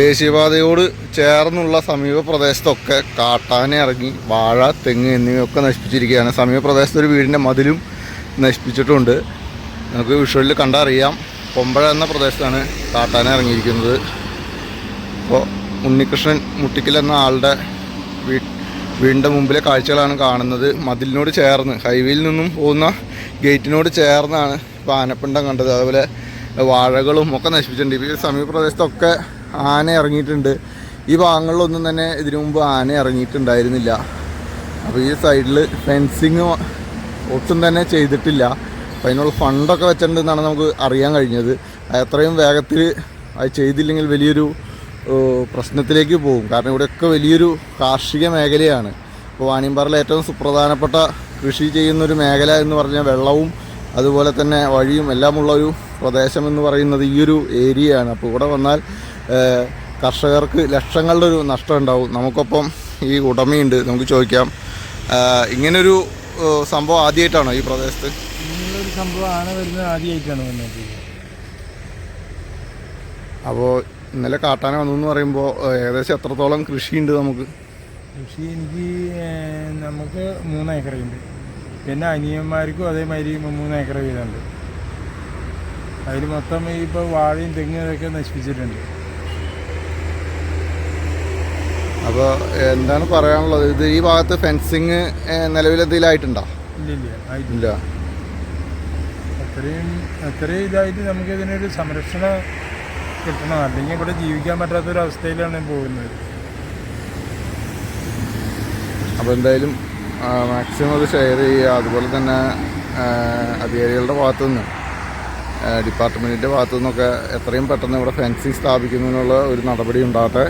ദേശീയപാതയോട് ചേർന്നുള്ള സമീപ പ്രദേശത്തൊക്കെ കാട്ടാന ഇറങ്ങി വാഴ തെങ്ങ് എന്നിവയൊക്കെ നശിപ്പിച്ചിരിക്കുകയാണ്. സമീപ പ്രദേശത്ത് ഒരു വീടിന്റെ മതിലും നശിപ്പിച്ചിട്ടുണ്ട്. നമുക്ക് വിഷ്വലിൽ കണ്ടറിയാം കൊമ്പഴ എന്ന പ്രദേശത്താണ് കാട്ടാന ഇറങ്ങിയിരിക്കുന്നത്. അപ്പോൾ ഉണ്ണികൃഷ്ണൻ മുട്ടിക്കൽ എന്ന ആളുടെ വീ വീടിന്റെ മുമ്പിലെ കാഴ്ചകളാണ് കാണുന്നത്. മതിലിനോട് ചേർന്ന് ഹൈവേയിൽ നിന്നും പോകുന്ന ഗേറ്റിനോട് ചേർന്നാണ് ഇപ്പോൾ ആനപ്പിണ്ടം കണ്ടത്. അതുപോലെ വാഴകളും ഒക്കെ നശിപ്പിച്ചിട്ടുണ്ട്. ഇപ്പോൾ ഈ സമീപ പ്രദേശത്തൊക്കെ ആന ഇറങ്ങിയിട്ടുണ്ട്. ഈ ഭാഗങ്ങളിലൊന്നും തന്നെ ഇതിനു മുമ്പ് ആന ഇറങ്ങിയിട്ടുണ്ടായിരുന്നില്ല. അപ്പോൾ ഈ സൈഡിൽ ഫെൻസിങ് ഒട്ടും തന്നെ ചെയ്തിട്ടില്ല. അപ്പോൾ അതിനുള്ള ഫണ്ടൊക്കെ വെച്ചിട്ടുണ്ടെന്നാണ് നമുക്ക് അറിയാൻ കഴിഞ്ഞത്. എത്രയും വേഗത്തിൽ അത് ചെയ്തില്ലെങ്കിൽ വലിയൊരു പ്രശ്നത്തിലേക്ക് പോകും. കാരണം ഇവിടെയൊക്കെ വലിയൊരു കാർഷിക മേഖലയാണ്. ഇപ്പോൾ വാണിയമ്പാറിലെ ഏറ്റവും സുപ്രധാനപ്പെട്ട കൃഷി ചെയ്യുന്നൊരു മേഖല എന്ന് പറഞ്ഞാൽ വെള്ളവും അതുപോലെ തന്നെ വഴിയും എല്ലാമുള്ള ഒരു പ്രദേശം എന്ന് പറയുന്നത് ഈ ഒരു ഏരിയയാണ് അപ്പോൾ ഇവിടെ വന്നാൽ കർഷകർക്ക് ലക്ഷങ്ങളുടെ ഒരു നഷ്ടം ഉണ്ടാവും. നമുക്കൊപ്പം ഈ ഉടമയുണ്ട്. നമുക്ക് ചോദിക്കാം. ഇങ്ങനൊരു സംഭവം ആദ്യമായിട്ടാണോ ഈ പ്രദേശത്ത്? ഇങ്ങനൊരു സംഭവം ആന വരുന്നത് ആദ്യമായിട്ടാണ് വന്നത്. അപ്പോൾ ഇന്നലെ കാട്ടാന വന്നു എന്ന് പറയുമ്പോൾ ഏകദേശം എത്രത്തോളം കൃഷിയുണ്ട് നമുക്ക്? കൃഷി എനിക്ക് നമുക്ക് മൂന്ന് ഏക്കറുണ്ട് പിന്നെ അനിയന്മാർക്കും അതേമാതിരി മൂന്ന് ഏക്കർ വീതമുണ്ട്. അതിൽ മൊത്തം ഇപ്പോൾ വാഴയും തെങ്ങും ഇതൊക്കെ നശിപ്പിച്ചിട്ടുണ്ട്. അപ്പോൾ എന്താണ് പറയാനുള്ളത്? ഇത് ഈ ഭാഗത്ത് ഫെൻസിങ് ആയിട്ടുണ്ടോ? ഇല്ല അത്രയും അത്രയും ഇതായിട്ട് നമുക്ക് ഇതിനൊരു സംരക്ഷണം കിട്ടണം. അല്ലെങ്കിൽ ഇവിടെ ജീവിക്കാൻ പറ്റാത്തൊരവസ്ഥയിലാണ് പോകുന്നത്. അപ്പോൾ എന്തായാലും മാക്സിമം അത് ഷെയർ ചെയ്യുക. അതുപോലെ തന്നെ അധികാരികളുടെ ഭാഗത്തു നിന്ന് ഡിപ്പാർട്ട്മെന്റിന്റെ ഭാഗത്തു നിന്നൊക്കെ എത്രയും പെട്ടെന്ന് ഇവിടെ ഫെൻസിങ് സ്ഥാപിക്കുന്നതിനുള്ള ഒരു നടപടി ഉണ്ടാകട്ടെ.